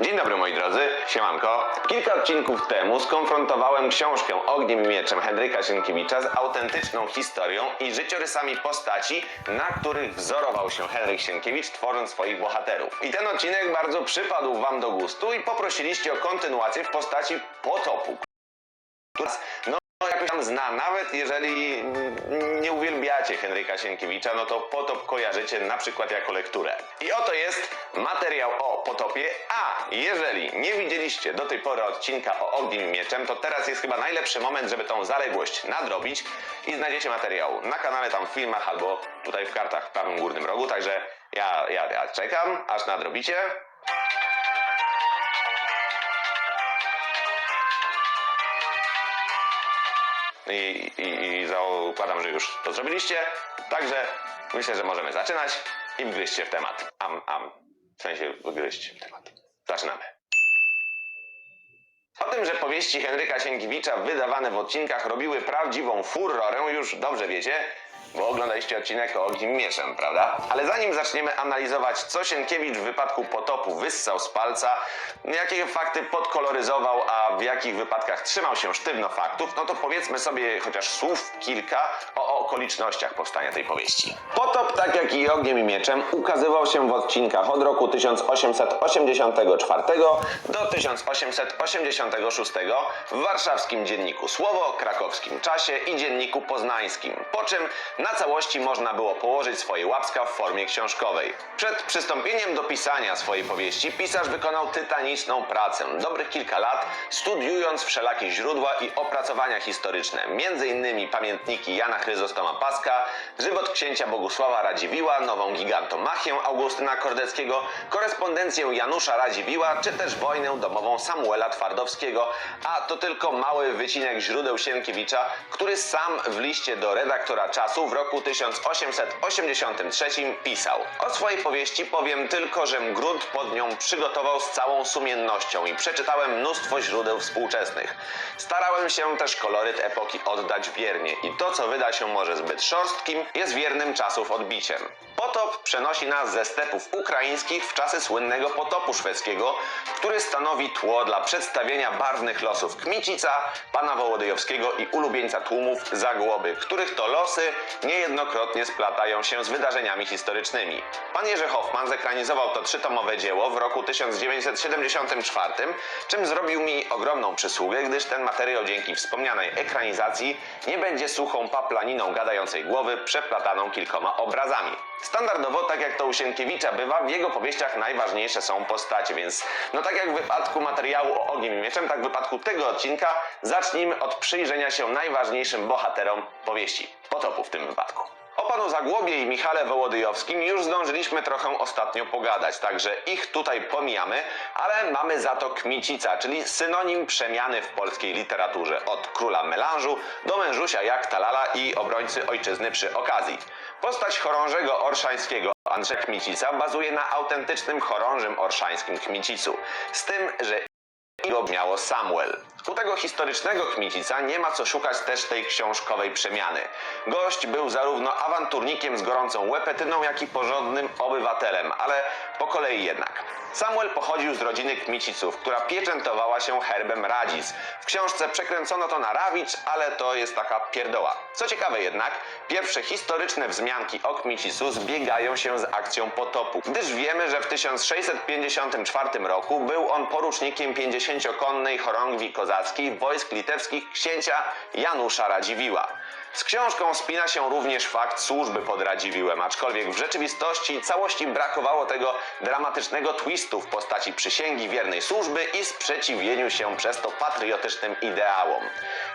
Dzień dobry moi drodzy, siemanko. Kilka odcinków temu skonfrontowałem książkę Ogniem i Mieczem Henryka Sienkiewicza z autentyczną historią i życiorysami postaci, na których wzorował się Henryk Sienkiewicz tworząc swoich bohaterów. I ten odcinek bardzo przypadł wam do gustu i poprosiliście o kontynuację w postaci potopu, no, tam zna, nawet jeżeli nie uwielbiacie Henryka Sienkiewicza, no to potop kojarzycie na przykład jako lekturę. I oto jest materiał o potopie, a jeżeli nie widzieliście do tej pory odcinka o Ogniem Mieczem, to teraz jest chyba najlepszy moment, żeby tą zaległość nadrobić i znajdziecie materiał na kanale, tam w filmach albo tutaj w kartach w prawym górnym rogu, także ja, ja, ja czekam, aż nadrobicie. I, i, i zakładam, że już to zrobiliście. Także myślę, że możemy zaczynać i wgryźcie w temat. Am, am. W sensie wgryźć w temat. Zaczynamy. O tym, że powieści Henryka Sienkiewicza wydawane w odcinkach robiły prawdziwą furorę, już dobrze wiecie, bo oglądaliście odcinek o Ognim Mieszem, prawda? Ale zanim zaczniemy analizować, co Sienkiewicz w wypadku potopu wyssał z palca, jakie fakty podkoloryzował, a w jakich wypadkach trzymał się sztywno faktów, no to powiedzmy sobie chociaż słów kilka o okolicznościach powstania tej powieści. Potop, tak jak i Ogniem i Mieczem, ukazywał się w odcinkach od roku 1884 do 1886 w warszawskim dzienniku Słowo, krakowskim Czasie i dzienniku poznańskim, po czym na całości można było położyć swoje łapska w formie książkowej. Przed przystąpieniem do pisania swojej powieści pisarz wykonał tytaniczną pracę, dobrych kilka lat, studiując wszelakie źródła i opracowania historyczne, m.in. pamiętniki Jana Chryzostoma Paska, żywot księcia Bogusława Radziwiła, nową gigantomachię Augustyna Kordeckiego, korespondencję Janusza Radziwiła, czy też wojnę domową Samuela Twardowskiego, a to tylko mały wycinek źródeł Sienkiewicza, który sam w liście do redaktora czasu w roku 1883 pisał. O swojej powieści powiem tylko, że grunt pod nią przygotował z całą sumiennością i przeczytałem mnóstwo źródeł współczesnych. Starałem się też koloryt epoki oddać wiernie i to, co wyda się może zbyt szorstkim, jest wiernym czasów odbiciem. Potop przenosi nas ze stepów ukraińskich w czasy słynnego potopu szwedzkiego, który stanowi tło dla przedstawienia barwnych losów Kmicica, pana Wołodyjowskiego i ulubieńca tłumów Zagłoby, których to losy niejednokrotnie splatają się z wydarzeniami historycznymi. Pan Jerzy Hoffman zekranizował to trzytomowe dzieło w roku 1974, czym zrobił mi ogromną przysługę, gdyż ten materiał dzięki wspomnianej ekranizacji nie będzie suchą paplaniną gadającej głowy przeplataną kilkoma obrazami. Standardowo, tak jak to u Sienkiewicza bywa, w jego powieściach najważniejsze są postacie, więc no tak jak w wypadku materiału o Ogniem i Mieczem, tak w wypadku tego odcinka zacznijmy od przyjrzenia się najważniejszym bohaterom powieści. Potopu w tym wypadku. Panu Zagłobie i Michale Wołodyjowskim już zdążyliśmy trochę ostatnio pogadać, także ich tutaj pomijamy, ale mamy za to Kmicica, czyli synonim przemiany w polskiej literaturze od króla melanżu do mężusia jak Talala i obrońcy ojczyzny przy okazji. Postać chorążego orszańskiego Andrzeja Kmicica bazuje na autentycznym chorążym orszańskim Kmicicu, z tym, że go miało Samuel. U tego historycznego Kmicica nie ma co szukać też tej książkowej przemiany. Gość był zarówno awanturnikiem z gorącą łepetyną, jak i porządnym obywatelem, ale po kolei jednak. Samuel pochodził z rodziny Kmiciców, która pieczętowała się herbem Radzic. W książce przekręcono to na Rawicz, ale to jest taka pierdoła. Co ciekawe jednak, pierwsze historyczne wzmianki o Kmicicu zbiegają się z akcją potopu, gdyż wiemy, że w 1654 roku był on porucznikiem 50-konnej chorągwi kozackiej wojsk litewskich księcia Janusza Radziwiła. Z książką spina się również fakt służby pod Radziwiłem, aczkolwiek w rzeczywistości całości brakowało tego dramatycznego twistu w postaci przysięgi wiernej służby i sprzeciwieniu się przez to patriotycznym ideałom.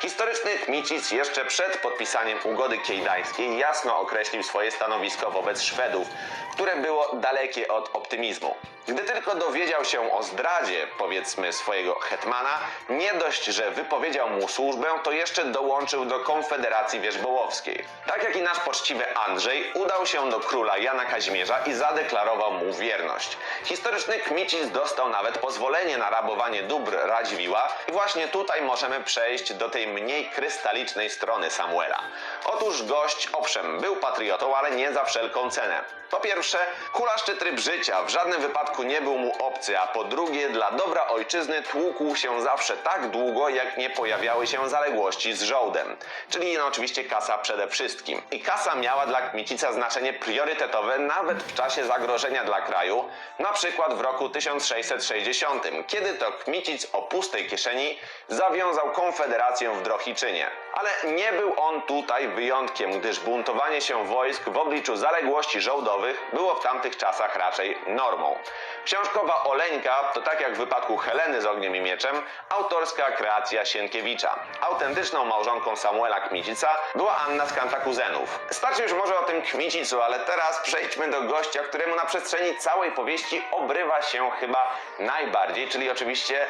Historyczny Kmicic jeszcze przed podpisaniem ugody kiejdańskiej jasno określił swoje stanowisko wobec Szwedów, które było dalekie od optymizmu. Gdy tylko dowiedział się o zdradzie, powiedzmy, swojego hetmana, nie dość, że wypowiedział mu służbę, to jeszcze dołączył do konfederacji Wierzbołowskiej. Tak jak i nasz poczciwy Andrzej, udał się do króla Jana Kazimierza i zadeklarował mu wierność. Historyczny Kmicic dostał nawet pozwolenie na rabowanie dóbr Radziwiła i właśnie tutaj możemy przejść do tej mniej krystalicznej strony Samuela. Otóż gość, owszem, był patriotą, ale nie za wszelką cenę. Po pierwsze, kulaszczy tryb życia w żadnym wypadku nie był mu obcy, a po drugie, dla dobra ojczyzny tłukł się zawsze tak długo, jak nie pojawiały się zaległości z żołdem. Czyli no oczywiście kasa przede wszystkim. I kasa miała dla Kmicica znaczenie priorytetowe nawet w czasie zagrożenia dla kraju, na przykład w roku 1660, kiedy to Kmicic o pustej kieszeni zawiązał konfederację w Drohiczynie. Ale nie był on tutaj wyjątkiem, gdyż buntowanie się wojsk w obliczu zaległości żołdowych było w tamtych czasach raczej normą. Książkowa Oleńka to tak jak w wypadku Heleny z Ogniem i Mieczem, autorska kreacja Sienkiewicza. Autentyczną małżonką Samuela Kmicica była Anna z Kantakuzenów. Starczy już może o tym Kmicicu, ale teraz przejdźmy do gościa, któremu na przestrzeni całej powieści obrywa się chyba najbardziej, czyli oczywiście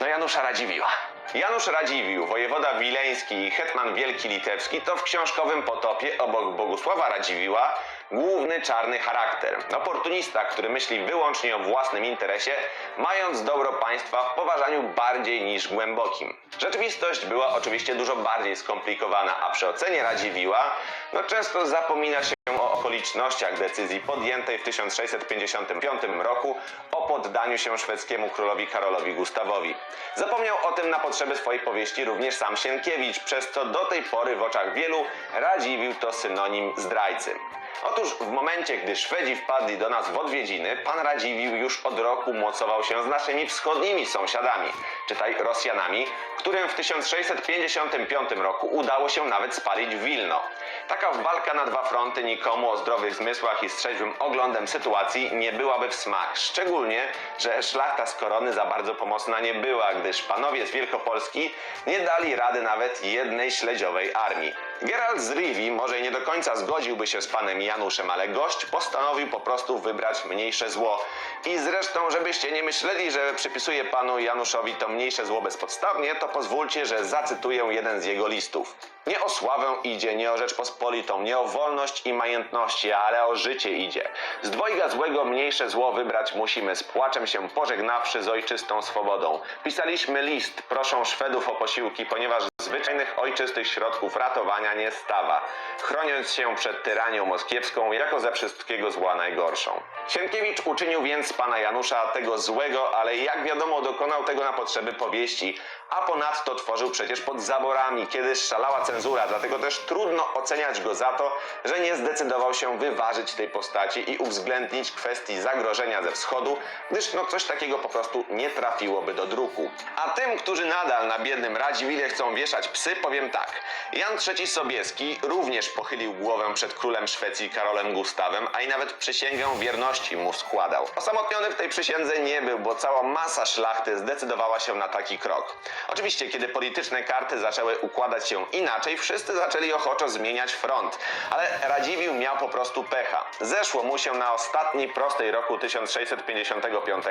no Janusza Radziwiła. Janusz Radziwiłł, wojewoda wileński i hetman wielki litewski to w książkowym potopie obok Bogusława Radziwiła główny czarny charakter. Oportunista, który myśli wyłącznie o własnym interesie, mając dobro państwa w poważaniu bardziej niż głębokim. Rzeczywistość była oczywiście dużo bardziej skomplikowana, a przy ocenie Radziwiła no często zapomina się o okolicznościach decyzji podjętej w 1655 roku o poddaniu się szwedzkiemu królowi Karolowi Gustawowi. Zapomniał o tym na potrzeby swojej powieści również sam Sienkiewicz, przez co do tej pory w oczach wielu Radziwiłł to synonim zdrajcy. Otóż w momencie, gdy Szwedzi wpadli do nas w odwiedziny, pan Radziwiłł już od roku mocował się z naszymi wschodnimi sąsiadami, czytaj Rosjanami, którym w 1655 roku udało się nawet spalić Wilno. Taka walka na dwa fronty nikomu o zdrowych zmysłach i z trzeźwym oglądem sytuacji nie byłaby w smak. Szczególnie, że szlachta z korony za bardzo pomocna nie była, gdyż panowie z Wielkopolski nie dali rady nawet jednej śledziowej armii. Geralt z Rivi może i nie do końca zgodziłby się z panem Januszem, ale gość postanowił po prostu wybrać mniejsze zło. I zresztą, żebyście nie myśleli, że przypisuje panu Januszowi to mniejsze zło bezpodstawnie, to pozwólcie, że zacytuję jeden z jego listów. Nie o sławę idzie, nie o Rzeczpospolitą, nie o wolność i majętności, ale o życie idzie. Z dwojga złego mniejsze zło wybrać musimy, z płaczem się pożegnawszy z ojczystą swobodą. Pisaliśmy list, proszą Szwedów o posiłki, ponieważ zwyczajnych ojczystych środków ratowania nie stawa, chroniąc się przed tyranią moskiewską jako ze wszystkiego zła najgorszą. Sienkiewicz uczynił więc pana Janusza tego złego, ale jak wiadomo dokonał tego na potrzeby powieści, a ponadto tworzył przecież pod zaborami, kiedy szalała cenzura, dlatego też trudno oceniać go za to, że nie zdecydował się wyważyć tej postaci i uwzględnić kwestii zagrożenia ze wschodu, gdyż no coś takiego po prostu nie trafiłoby do druku. A tym, którzy nadal na biednym Radziwilie chcą wieszać psy, powiem tak. Jan III Sobieski również pochylił głowę przed królem Szwecji Karolem Gustawem, a i nawet przysięgę wierności mu składał. Osamotniony w tej przysiędze nie był, bo cała masa szlachty zdecydowała się na taki krok. Oczywiście, kiedy polityczne karty zaczęły układać się inaczej, wszyscy zaczęli ochoczo zmieniać front, ale Radziwiłł miał po prostu pecha. Zeszło mu się na ostatniej prostej roku 1655,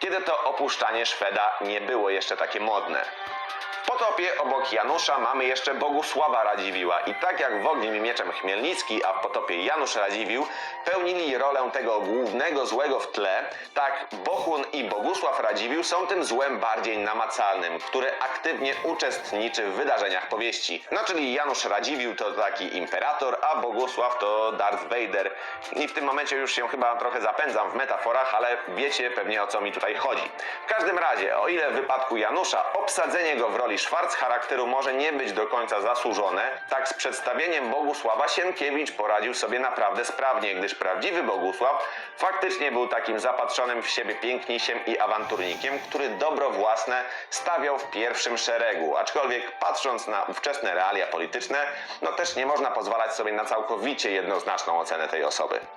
kiedy to opuszczanie Szweda nie było jeszcze takie modne. Potopie obok Janusza mamy jeszcze Bogusława Radziwiła i tak jak w Ogniem i Mieczem Chmielnicki, a w potopie Janusz Radziwił pełnili rolę tego głównego złego w tle, tak Bohun i Bogusław Radziwił są tym złem bardziej namacalnym, które aktywnie uczestniczy w wydarzeniach powieści. No czyli Janusz Radziwił to taki imperator, a Bogusław to Darth Vader. I w tym momencie już się chyba trochę zapędzam w metaforach, ale wiecie pewnie o co mi tutaj chodzi. W każdym razie, o ile w wypadku Janusza obsadzenie go w roli Szwarc charakteru może nie być do końca zasłużone, tak z przedstawieniem Bogusława Sienkiewicz poradził sobie naprawdę sprawnie, gdyż prawdziwy Bogusław faktycznie był takim zapatrzonym w siebie pięknisiem i awanturnikiem, który dobro własne stawiał w pierwszym szeregu, aczkolwiek patrząc na ówczesne realia polityczne, no też nie można pozwalać sobie na całkowicie jednoznaczną ocenę tej osoby.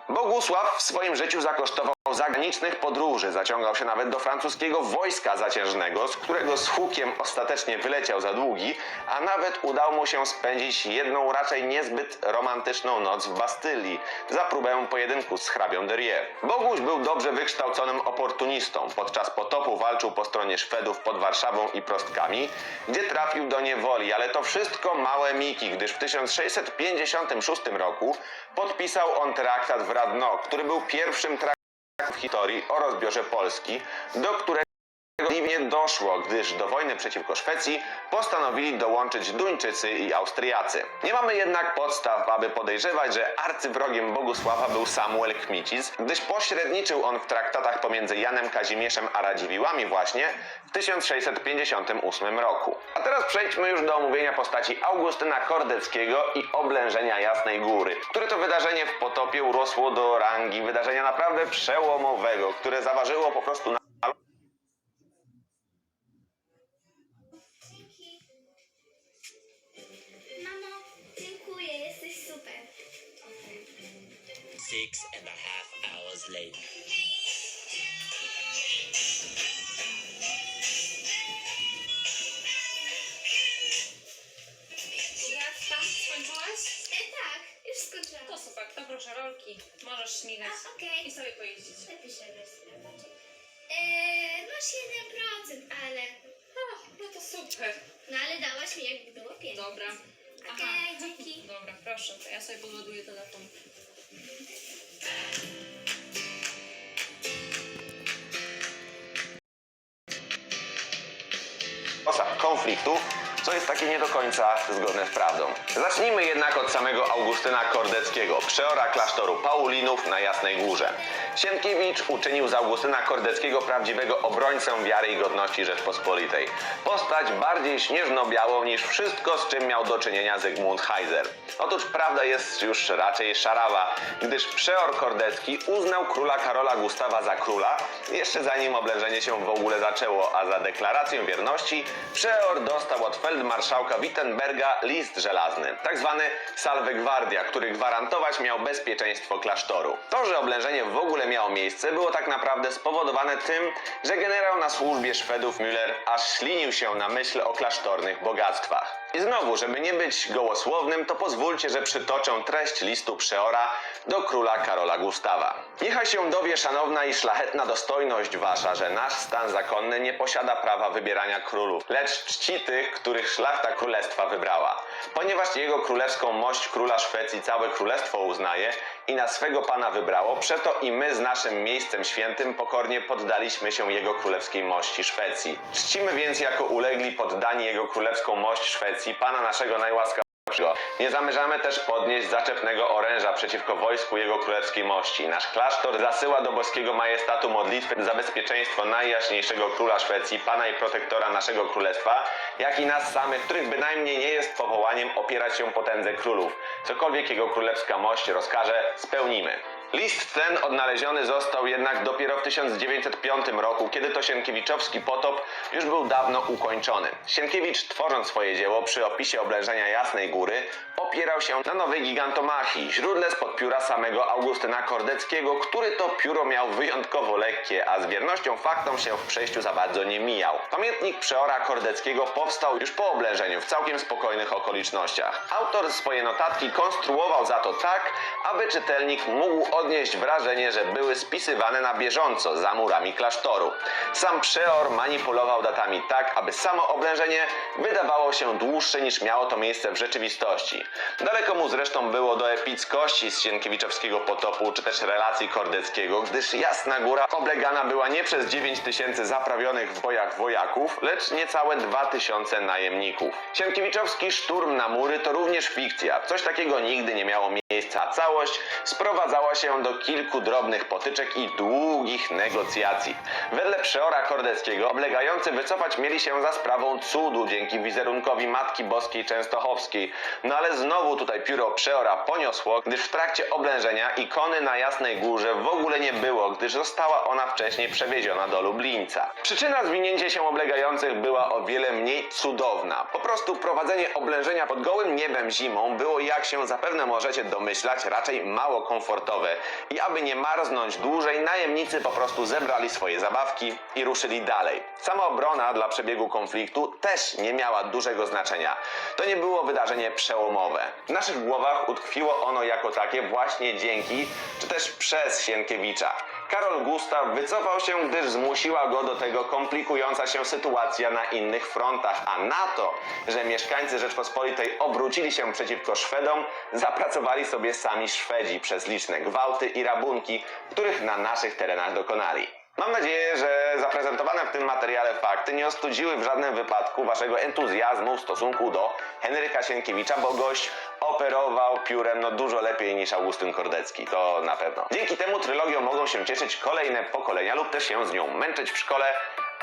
Bogusław w swoim życiu zakosztował zagranicznych podróży, zaciągał się nawet do francuskiego wojska zaciężnego, z którego z hukiem ostatecznie wyleciał za długi, a nawet udało mu się spędzić jedną raczej niezbyt romantyczną noc w Bastylii za próbę pojedynku z hrabią Derrière. Boguś był dobrze wykształconym oportunistą. Podczas potopu walczył po stronie Szwedów pod Warszawą i Prostkami, gdzie trafił do niewoli, ale to wszystko małe miki, gdyż w 1656 roku podpisał on traktat w Radno, który był pierwszym traktatem w historii o rozbiorze Polski, do którego nie doszło, gdyż do wojny przeciwko Szwecji postanowili dołączyć Duńczycy i Austriacy. Nie mamy jednak podstaw, aby podejrzewać, że arcywrogiem Bogusława był Samuel Kmicic, gdyż pośredniczył on w traktatach pomiędzy Janem Kazimieszem a Radziwiłłami właśnie w 1658 roku. A teraz przejdźmy już do omówienia postaci Augustyna Kordeckiego i oblężenia Jasnej Góry, które to wydarzenie w potopie urosło do rangi wydarzenia naprawdę przełomowego, które zaważyło po prostu na śmigać. A, okej. I sobie pojeździć. Zobaczę. Eee, masz 1%, ale... A, no to super. No ale dałaś mi jakby było 5. Dobra. Okej, dzięki. Dobra, proszę, to ja sobie podładuję telefon. osa konfliktu, co jest takie nie do końca zgodne z prawdą. Zacznijmy jednak od samego Augustyna Kordeckiego, przeora klasztoru Paulinów na Jasnej Górze. Sienkiewicz uczynił z Augustyna Kordeckiego prawdziwego obrońcę wiary i godności Rzeczpospolitej. Postać bardziej śnieżno-białą niż wszystko, z czym miał do czynienia Zygmunt Heiser. Otóż prawda jest już raczej szarawa, gdyż przeor Kordecki uznał króla Karola Gustawa za króla, jeszcze zanim oblężenie się w ogóle zaczęło, a za deklarację wierności przeor dostał od feldmarszałka Wittenberga list żelazny, tak zwany Salve Guardia, który gwarantować miał bezpieczeństwo klasztoru. To, że oblężenie w ogóle miało miejsce, było tak naprawdę spowodowane tym, że generał na służbie Szwedów Müller aż ślinił się na myśl o klasztornych bogactwach. I znowu, żeby nie być gołosłownym, to pozwólcie, że przytoczę treść listu przeora do króla Karola Gustawa. Niechaj się dowie, szanowna i szlachetna dostojność wasza, że nasz stan zakonny nie posiada prawa wybierania królów, lecz czci tych, których szlachta królestwa wybrała. Ponieważ jego królewską mość króla Szwecji całe królestwo uznaje i na swego pana wybrało, przeto i my z naszym miejscem świętym pokornie poddaliśmy się jego królewskiej mości Szwecji. Czcimy więc jako ulegli poddani jego królewską mość Szwecji, pana naszego najłaskawszego. Nie zamierzamy też podnieść zaczepnego oręża przeciwko wojsku jego królewskiej mości. Nasz klasztor zasyła do boskiego majestatu modlitwy za bezpieczeństwo najjaśniejszego króla Szwecji, pana i protektora naszego królestwa, jak i nas samych, których bynajmniej nie jest powołaniem opierać się potędze królów. Cokolwiek jego królewska mość rozkaże, spełnimy. List ten odnaleziony został jednak dopiero w 1905 roku, kiedy to Sienkiewiczowski potop już był dawno ukończony. Sienkiewicz, tworząc swoje dzieło przy opisie oblężenia Jasnej Góry, opierał się na nowej gigantomachii, źródle spod pióra samego Augustyna Kordeckiego, który to pióro miał wyjątkowo lekkie, a z wiernością faktom się w przejściu za bardzo nie mijał. Pamiętnik przeora Kordeckiego powstał już po oblężeniu w całkiem spokojnych okolicznościach. Autor swoje notatki konstruował za to tak, aby czytelnik mógł odnieść wrażenie, że były spisywane na bieżąco za murami klasztoru. Sam przeor manipulował datami tak, aby samo oblężenie wydawało się dłuższe niż miało to miejsce w rzeczywistości. Daleko mu zresztą było do epickości z Sienkiewiczowskiego potopu, czy też relacji Kordeckiego, gdyż Jasna Góra oblegana była nie przez 9 tysięcy zaprawionych w bojach wojaków, lecz niecałe 2 tysiące najemników. Sienkiewiczowski szturm na mury to również fikcja. Coś takiego nigdy nie miało miejsca. Całość sprowadzała się do kilku drobnych potyczek i długich negocjacji. Wedle przeora Kordeckiego oblegający wycofać mieli się za sprawą cudu dzięki wizerunkowi Matki Boskiej Częstochowskiej. No ale znowu tutaj pióro przeora poniosło, gdyż w trakcie oblężenia ikony na Jasnej Górze w ogóle nie było, gdyż została ona wcześniej przewieziona do Lublińca. Przyczyna zwinięcia się oblegających była o wiele mniej cudowna. Po prostu prowadzenie oblężenia pod gołym niebem zimą było, jak się zapewne możecie domyślać, raczej mało komfortowe. I aby nie marznąć dłużej, najemnicy po prostu zebrali swoje zabawki i ruszyli dalej. Samoobrona dla przebiegu konfliktu też nie miała dużego znaczenia. To nie było wydarzenie przełomowe. W naszych głowach utkwiło ono jako takie właśnie dzięki, czy też przez Sienkiewicza. Karol Gustaw wycofał się, gdyż zmusiła go do tego komplikująca się sytuacja na innych frontach, a na to, że mieszkańcy Rzeczpospolitej obrócili się przeciwko Szwedom, zapracowali sobie sami Szwedzi przez liczne gwałty i rabunki, których na naszych terenach dokonali. Mam nadzieję, że zaprezentowane w tym materiale fakty nie ostudziły w żadnym wypadku waszego entuzjazmu w stosunku do Henryka Sienkiewicza, bo gość operował piórem no dużo lepiej niż Augustyn Kordecki, to na pewno. Dzięki temu trylogią mogą się cieszyć kolejne pokolenia lub też się z nią męczyć w szkole,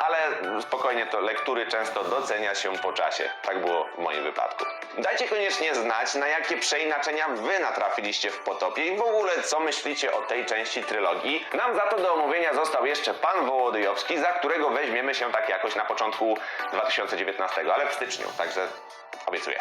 ale spokojnie to lektury często docenia się po czasie. Tak było w moim wypadku. Dajcie koniecznie znać, na jakie przeinaczenia wy natrafiliście w Potopie i w ogóle co myślicie o tej części trylogii. Nam za to do omówienia został jeszcze pan Wołodyjowski, za którego weźmiemy się tak jakoś na początku 2019, ale w styczniu, także obiecuję.